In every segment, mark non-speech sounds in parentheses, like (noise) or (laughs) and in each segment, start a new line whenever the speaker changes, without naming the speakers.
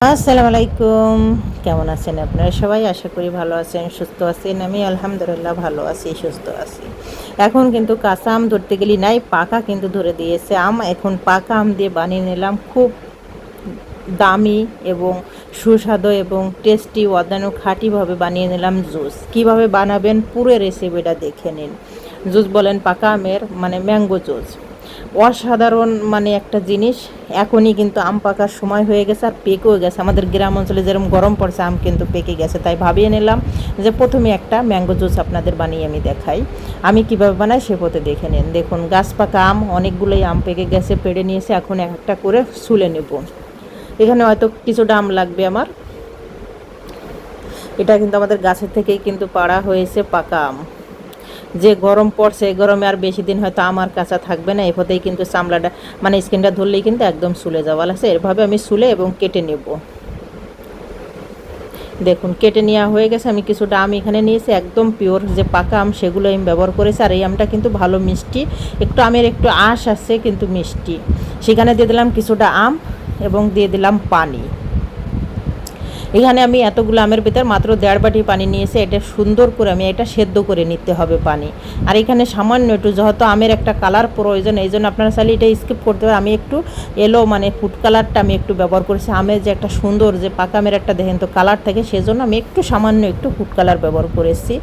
আসসালামু আলাইকুম। কেমন আছেন আপনারা সবাই? আশা করি ভালো আছেন, সুস্থ আছেন। আমি আলহামদুলিল্লাহ ভালো আছি, সুস্থ আছি। এখন কিন্তু কাঁচা আম ধরতে গেলি নাই, পাকা কিন্তু ধরে দিয়েছে আম। এখন পাকা আম দিয়ে বানিয়ে নিলাম। খুব দামি এবং সুস্বাদু এবং টেস্টি অদানো খাঁটিভাবে বানিয়ে নিলাম জুস। কীভাবে বানাবেন পুরো রেসিপিটা দেখে নিন। জুস বলেন পাকা আমের মানে ম্যাঙ্গো জুস। অসাধারণ মানে একটা জিনিস। এখনই কিন্তু আম পাকার সময় হয়ে গেছে আর পেকেও গেছে। আমাদের গ্রাম অঞ্চলে যেরকম গরম পড়ছে, আম কিন্তু পেকে গেছে। তাই ভাবিয়ে নিলাম যে প্রথমে একটা ম্যাঙ্গো জুস আপনাদের বানিয়ে আমি দেখাই। আমি কীভাবে বানাই সে পথে দেখে নিন। দেখুন, গাছ পাকা আম, অনেকগুলোই আম পেকে গেছে, পেড়ে নিয়েছে। এখন একটা করে সুলে নেব। এখানে হয়তো কিছুটা আম লাগবে আমার। এটা কিন্তু আমাদের গাছের থেকেই কিন্তু পাড়া হয়েছে পাকা আম। যে গরম পড়ছে, এই গরমে আর বেশি দিন হয়তো আমার কাঁচা থাকবে না, এভাবেই কিন্তু চামড়াটা মানে স্কিনটা ধরলেই কিন্তু একদম সুলে যাওয়া লাগছে। এভাবে আমি সুলে এবং কেটে নেব। দেখুন, কেটে নেওয়া হয়ে গেছে। আমি কিছুটা আম এখানে নিয়েছি, একদম পিওর যে পাকা আম, সেগুলো আমি ব্যবহার করেছি। আর এই আমটা কিন্তু ভালো মিষ্টি। একটু আমের একটু আঁশ আছে, কিন্তু মিষ্টি। সেখানে দিয়ে দিলাম কিছুটা আম এবং দিয়ে দিলাম পানি। এখানে আমি এতগুলো আমের ভিতর মাত্র দেড় বাটি পানি নিয়েছি, এটা সুন্দর করে আমি এটা সেদ্ধ করে নিতে হবে পানি। আর এখানে সামান্য একটু, যেহেতু আমের একটা কালার প্রয়োজন, এই জন্য আপনারা চাইলে এটা স্কিপ করতে পারেন। আমি একটু এলো মানে ফুড কালারটা আমি একটু ব্যবহার করেছি। আমের যে একটা সুন্দর, যে পাকা আমের একটা দেখেন তো কালার থাকে, সেজন্য আমি একটু সামান্য একটু ফুড কালার ব্যবহার করেছি।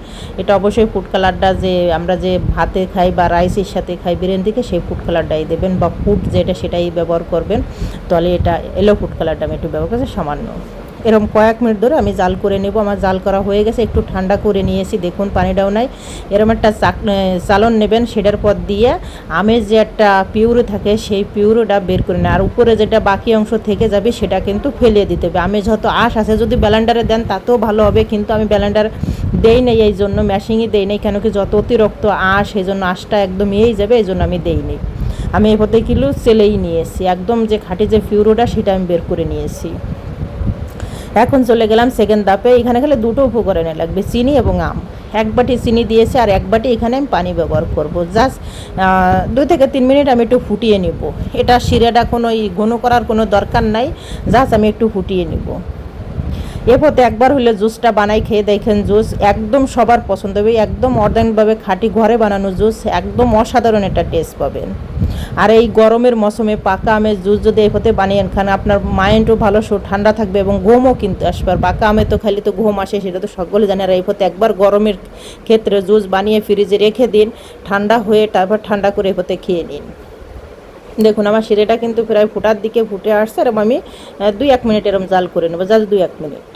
এটা অবশ্যই ফুড কালারটা যে আমরা যে ভাতে খাই বা রাইসের সাথে খাই বিরিয়ানি থেকে সেই ফুড কালারটাই দেবেন বা ফুড যেটা সেটাই ব্যবহার করবেন। তাহলে এটা এলো ফুড কালারটা আমি একটু ব্যবহার করেছি, সামান্য। এরকম কয়েক মিনিট ধরে আমি জাল করে নেব। আমার জাল করা হয়ে গেছে, একটু ঠান্ডা করে নিয়েছি, দেখুন পানিটাও নাই। এরকম একটা চালন নেবেন সেটার পর দিয়ে আমের যে একটা পিউরো থাকে, সেই পিউরোটা বের করে নেয় আর উপরে যেটা বাকি অংশ থেকে যাবে, সেটা কিন্তু ফেলিয়ে দিতে হবে। আমের যত আঁশ আছে, যদি ব্যালেন্ডারে দেন, তাতেও ভালো হবে। কিন্তু আমি ব্যালেন্ডার দেই নেই, এই জন্য ম্যাশিংই দেই নেই, কেন কি যত অতিরিক্ত আঁশ, এই জন্য আঁশটা একদম ইয়েই যাবে, এই জন্য আমি দেই নেই। আমি এই পথে কিলো সেলেই নিয়েছি। একদম যে খাঁটি যে পিউরোটা, সেটা আমি বের করে নিয়েছি। এখন চলে গেলাম সেকেন্ড দাপে এখানে খালি দুটো উপকরণে লাগবে, চিনি এবং আম। এক বাটি চিনি দিয়েছে আর এক বাটি এখানে আমি পানি ব্যবহার করব। জাস্ট দুই থেকে তিন মিনিট আমি একটু ফুটিয়ে নিব। এটা শিরাটা কোনো ঘন করার কোনো দরকার নাই। জাস্ট আমি একটু ফুটিয়ে নিব। এরপর একবার হলে জুসটা বানাই, খেয়ে দেখেন জুস একদম সবার পছন্দ হবে। একদম অর্গানিকভাবে খাঁটি ঘরে বানানো জুস, একদম অসাধারণ একটা টেস্ট পাবেন। আর এই গরমের মৌসুমে পাকা আমের জুস যদি হতে বানিয়ে খান, আপনার মাইন্ডও ভালো ঠান্ডা থাকবে এবং ঘুমও কিন্তু আসবে। আর পাকা আমে তো খালি তো ঘুম আসে, সেটা তো সকলে জানে। আর এই হতে একবার গরমের ক্ষেত্রে জুস বানিয়ে ফ্রিজে রেখে দিন, ঠান্ডা হয়ে তারপর ঠান্ডা করে হতে খেয়ে নিন। দেখুন, আমার সিরেটা কিন্তু প্রায় ফুটার দিকে ফুটে আসছে এবং আমি দুই এক মিনিট এরম জাল করে নেব, জাস্ট দুই এক মিনিট।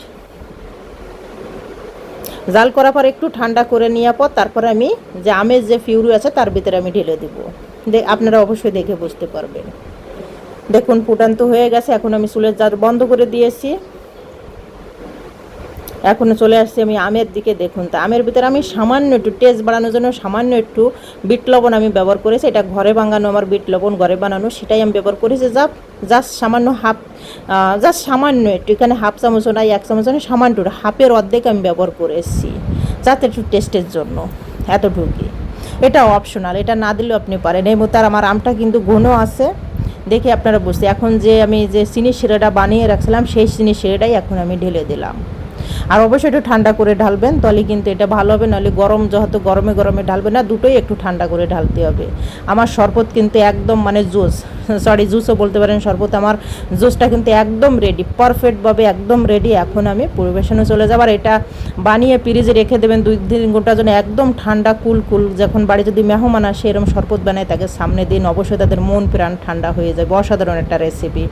জাল করার পর একটু ঠান্ডা করে নেওয়ার পর তারপরে আমি যে আমের যে ফিউরি আছে, তার ভিতরে আমি ঢেলে দেবো। আপনারা অবশ্যই দেখে বুঝতে পারবেন। দেখুন, ফুটান্ত হয়ে গেছে। এখন আমি চুলের জার বন্ধ করে দিয়েছি। এখন চলে আসছি আমি আমের দিকে। দেখুন, তা আমের ভিতরে আমি সামান্য একটু টেস্ট বাড়ানোর জন্য সামান্য একটু বিট লবণ আমি ব্যবহার করেছি। এটা ঘরে বানানো, আমার বিট লবণ ঘরে বানানো, সেটাই আমি ব্যবহার করেছি। যা জাস্ট সামান্য হাফ জাস্ট সামান্য একটু, এখানে হাফ চামচ নাই, এক চামচ নয় সামান্য হাফের অর্ধেক আমি ব্যবহার করেছি। যাতে একটু টেস্টের জন্য, এতটুকুই। এটা অপশনাল এটা না দিলেও আপনি পারেন। এই মতো আমার আমটা কিন্তু ঘন আছে, দেখে আপনারা বুঝতে এখন যে আমি যে চিনি শিরাটা বানিয়ে রাখছিলাম, সেই চিনি শিরাটাই এখন আমি ঢেলে দিলাম। আর অবশ্যই একটু ঠান্ডা করে ঢালবেন, তাহলে কিন্তু এটা ভালো হবে, নাহলে গরম যেহেতু গরমে গরমে ঢালবে না, দুটোই একটু ঠান্ডা করে ঢালতে হবে। আমার শরবত কিন্তু একদম মানে জুস (laughs) সরি জুসও বলতে পারেন, শরবত আমার জুসটা কিন্তু একদম রেডি পারফেক্টভাবে একদম রেডি এখন আমি পরিবেশনে চলে যাব। আর এটা বানিয়ে ফ্রিজে রেখে দেবেন, দুই তিন ঘণ্টার জন্য একদম ঠান্ডা কুল কুল যখন বাড়ি যদি মেহমান আসে এরকম শরবত বানায়, তাকে সামনে দিন, অবশ্যই তাদের মন, প্রাণ ঠান্ডা হয়ে যাবে। অসাধারণ একটা রেসিপি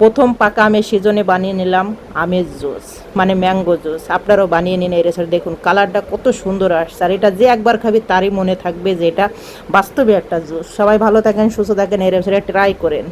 প্রথম পাকা আমের সিজনে বানিয়ে নিলাম, আমের জুস মানে ম্যাঙ্গো জুস আপনারাও বানিয়ে নিন এই রেসিপি দেখুন কালারটা কত সুন্দর আসছে। আর এটা যে একবার খাবি, তারই মনে থাকবে যে এটা বাস্তবে একটা জুস। সবাই ভালো থাকেন, সুস্থ থাকেন, এই রেসিপিটা ট্রাই করেন।